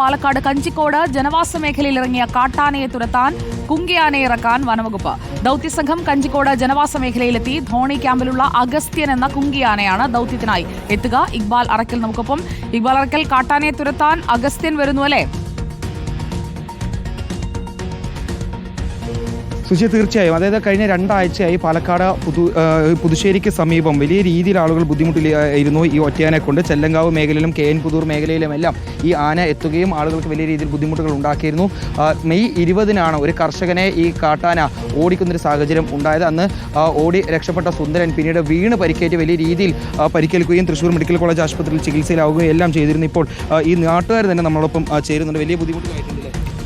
പാലക്കാട് കഞ്ചിക്കോട് ജനവാസ മേഖലയിൽ ഇറങ്ങിയ കാട്ടാനയെ തുരത്താൻ കുങ്കിയാനയെ ഇറക്കാൻ വനവകുപ്പ്. ദൌത്യസംഘം കഞ്ചിക്കോട് ജനവാസ മേഖലയിലെത്തി. ധോണി ക്യാമ്പിലുള്ള അഗസ്ത്യൻ എന്ന കുങ്കിയാനയാണ് ദൌത്യത്തിനായി എത്തുക. ഇക്ബാൽ അറക്കൽ നമുക്കൊപ്പം. ഇക്ബാൽ അറക്കൽ കാട്ടാനയെ തുരത്താൻ അഗസ്ത്യൻ വരുന്നു അല്ലേ? സുശി തീർച്ചയായും. അതായത് കഴിഞ്ഞ രണ്ടാഴ്ചയായി പാലക്കാട് പുതു പുതുശ്ശേരിക്ക് സമീപം വലിയ രീതിയിൽ ആളുകൾ ബുദ്ധിമുട്ടിലായിരുന്നു ഈ ഒറ്റയാനെ കൊണ്ട്. ചെല്ലങ്കാവ് മേഖലയിലും കെ എൻ പുതൂർ മേഖലയിലുമെല്ലാം ഈ ആന എത്തുകയും ആളുകൾക്ക് വലിയ രീതിയിൽ ബുദ്ധിമുട്ടുകൾ ഉണ്ടാക്കിയിരുന്നു. മെയ് ഇരുപതിനാണ് ഒരു കർഷകനെ ഈ കാട്ടാന ഓടിക്കുന്നൊരു സാഹചര്യം ഉണ്ടായത്. അന്ന് ഓടി രക്ഷപ്പെട്ട സുന്ദരൻ പിന്നീട് വീണ് പരിക്കേറ്റ് വലിയ രീതിയിൽ പരിക്കേൽക്കുകയും തൃശ്ശൂർ മെഡിക്കൽ കോളേജ് ആശുപത്രിയിൽ ചികിത്സയിലാവുകയും എല്ലാം ചെയ്തിരുന്നു. ഇപ്പോൾ ഈ നാട്ടുകാർ തന്നെ നമ്മളോടൊപ്പം ചേരുന്നുണ്ട്. വലിയ ബുദ്ധിമുട്ടുമായിട്ടുണ്ടല്ലേ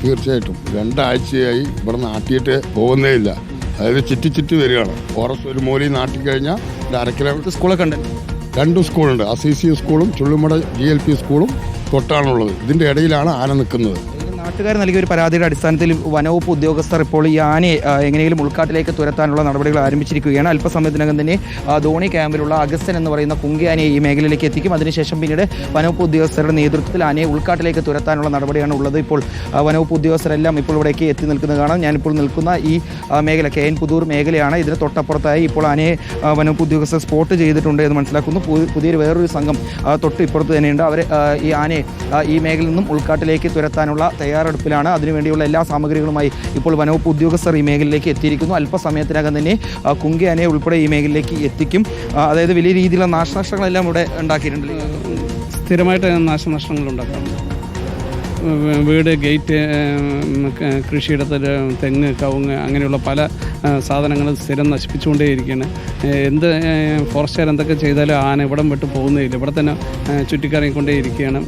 തീർച്ചയായിട്ടും. രണ്ടാഴ്ചയായി ഇവിടെ നാട്ടിയിട്ട് പോകുന്നേ ഇല്ല അതായത് ചുറ്റി ചുറ്റി വരികയാണ്. ഫോറസ്റ്റ് ഒരു മൂലി നാട്ടി കഴിഞ്ഞാൽ ഒരു അര കിലോമീറ്റർ സ്കൂളൊക്കെ ഉണ്ട്. രണ്ട് സ്കൂളുണ്ട്. അസീസി സ്കൂളും ചുള്ളിമട ജി എൽ പി സ്കൂളും തൊട്ടാണുള്ളത്. ഇതിന്റെ ഇടയിലാണ് ആന നിൽക്കുന്നത്. നാട്ടുകാർ നൽകിയ ഒരു പരാതിയുടെ അടിസ്ഥാനത്തിൽ വനവകുപ്പ് ഉദ്യോഗസ്ഥർ ഇപ്പോൾ ഈ ആനയെ എങ്ങനെയെങ്കിലും ഉൾക്കാട്ടിലേക്ക് തുരത്താനുള്ള നടപടികൾ ആരംഭിച്ചിരിക്കുകയാണ്. അല്പസമയത്തിനകം തന്നെ ധോണി ക്യാമ്പിലുള്ള അഗസ്റ്റൻ എന്ന് പറയുന്ന കുങ്കി ആനയെ ഈ മേഖലയിലേക്ക് എത്തിക്കും. അതിനുശേഷം പിന്നീട് വനവകുപ്പ് ഉദ്യോഗസ്ഥരുടെ നേതൃത്വത്തിൽ ആനയെ ഉൾക്കാട്ടിലേക്ക് തുരത്താനുള്ള നടപടിയാണ് ഉള്ളത്. ഇപ്പോൾ വനവകുപ്പ് ഉദ്യോഗസ്ഥരെല്ലാം ഇപ്പോൾ ഇവിടേക്ക് എത്തി നിൽക്കുന്നത് കാണാം. ഞാനിപ്പോൾ നിൽക്കുന്ന ഈ മേഖല കെ എൻ പുതൂർ മേഖലയാണ്. ഇതിന് തൊട്ടപ്പുറത്തായി ഇപ്പോൾ ആനയെ വനവകുപ്പ് ഉദ്യോഗസ്ഥർ സ്പോട്ട് ചെയ്തിട്ടുണ്ട് എന്ന് മനസ്സിലാക്കുന്നു. പുതിയൊരു വേറൊരു സംഘം തൊട്ട് ഇപ്പുറത്ത് തന്നെയുണ്ട്. അവർ ഈ ആനയെ ഈ മേഖലയിൽ നിന്നും ഉൾക്കാട്ടിലേക്ക് തുരത്താനുള്ള തയ്യാറെടുപ്പിലാണ്. അതിനുവേണ്ടിയുള്ള എല്ലാ സാമഗ്രികളുമായി ഇപ്പോൾ വനവകുപ്പ് ഉദ്യോഗസ്ഥർ ഈ മേഖലയിലേക്ക് എത്തിയിരിക്കുന്നു. അല്പസമയത്തിനകം തന്നെ കുങ്കി അനയെ ഉൾപ്പെടെ ഈ മേഖലയിലേക്ക് എത്തിക്കും. അതായത് വലിയ രീതിയിലുള്ള നാശനഷ്ടങ്ങളെല്ലാം ഇവിടെ ഉണ്ടാക്കിയിട്ടുണ്ട്. സ്ഥിരമായിട്ട് നാശനഷ്ടങ്ങൾ ഉണ്ടാക്കാറുണ്ട് വീട് ഗേറ്റ് കൃഷിയിടത്തിൽ തെങ്ങ് കവുങ്ങ് അങ്ങനെയുള്ള പല സാധനങ്ങളും സ്ഥിരം നശിപ്പിച്ചുകൊണ്ടേയിരിക്കുകയാണ് എന്ത് ഫോറസ്റ്റുകാർ എന്തൊക്കെ ചെയ്താലും ആന ഇവിടം വിട്ട് പോകുന്നേയില്ല. ഇവിടെ തന്നെ ചുറ്റിക്കറങ്ങിക്കൊണ്ടേയിരിക്കുകയാണ്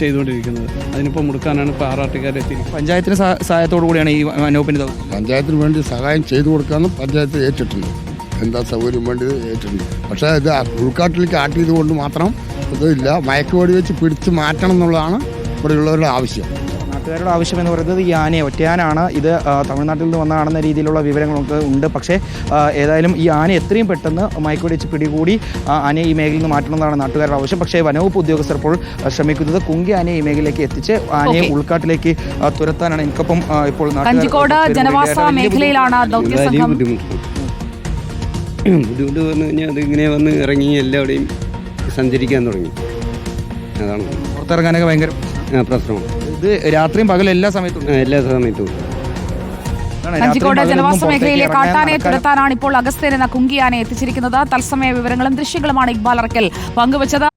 ചെയ്തുകൊണ്ടിരിക്കുന്നത്. അതിനിപ്പോൾ മുടുക്കാനാണ് ഇപ്പോൾ ആർ ആർ ടിക്കാർ പഞ്ചായത്തിന് സഹായത്തോടു കൂടിയാണ് ഈ ദൗത്യം പഞ്ചായത്തിന് വേണ്ടി സഹായം ചെയ്തു കൊടുക്കാമെന്ന് പഞ്ചായത്ത് ഏറ്റിട്ടുണ്ട്. എന്താ സൗകര്യം വേണ്ടി ഏറ്റിട്ടുണ്ട്. പക്ഷേ ഇത് ഉൾക്കാട്ടിലേക്ക് ആട്ടിയത് കൊണ്ട് മാത്രം ഇതില്ല മയക്കുവടി വെച്ച് പിടിച്ച് മാറ്റണം എന്നുള്ളതാണ് ഇവിടെയുള്ളവരുടെ ആവശ്യം. നാട്ടുകാരുടെ ആവശ്യം എന്ന് പറയുന്നത് ഈ ആനയെ ഒറ്റയാനാണ്. ഇത് തമിഴ്നാട്ടിൽ നിന്ന് വന്നതാണെന്ന രീതിയിലുള്ള വിവരങ്ങളൊക്കെ ഉണ്ട്. പക്ഷേ ഏതായാലും ഈ ആന എത്രയും പെട്ടെന്ന് മയക്കുവെടി വെച്ച് പിടികൂടി ആ, ആനയെ ഈ മേഖലയിൽ നിന്ന് മാറ്റണമെന്നാണ് നാട്ടുകാരുടെ ആവശ്യം. പക്ഷേ വനവകുപ്പ് ഉദ്യോഗസ്ഥർ ഇപ്പോൾ ശ്രമിക്കുന്നത് കുങ്കി ആനയെ ഈ മേഖലയിലേക്ക് എത്തിച്ച് ആനയെ. ഉൾക്കാട്ടിലേക്ക് തുരത്താനാണ് എനിക്കൊപ്പം ഇപ്പോൾ കഞ്ചിക്കോട് ജനവാസ മേഖലയിലാണ് ബുദ്ധിമുട്ട്. വന്നു കഴിഞ്ഞാൽ അതിങ്ങനെ വന്ന് ഇറങ്ങി എല്ലാവിടെയും സഞ്ചരിക്കാൻ തുടങ്ങി. അതാണ്. പുറത്തിറങ്ങാനൊക്കെ ഭയങ്കര. ആ, പ്രശ്നം ഇത് രാത്രിയും പകലും എല്ലാ സമയത്തും ഉണ്ട്. എല്ലാ സമയത്തും. കഞ്ചിക്കോട് ജനവാസ മേഖലയിലെ കാട്ടാനയെ തുരത്താനാണ് ഇപ്പോൾ അഗസ്ത്യൻ എന്ന കുങ്കിയാനെ എത്തിച്ചിരിക്കുന്നത്. തത്സമയ വിവരങ്ങളും ദൃശ്യങ്ങളുമാണ് ഇക്ബാൽ അറക്കൽ പങ്കുവച്ചത്.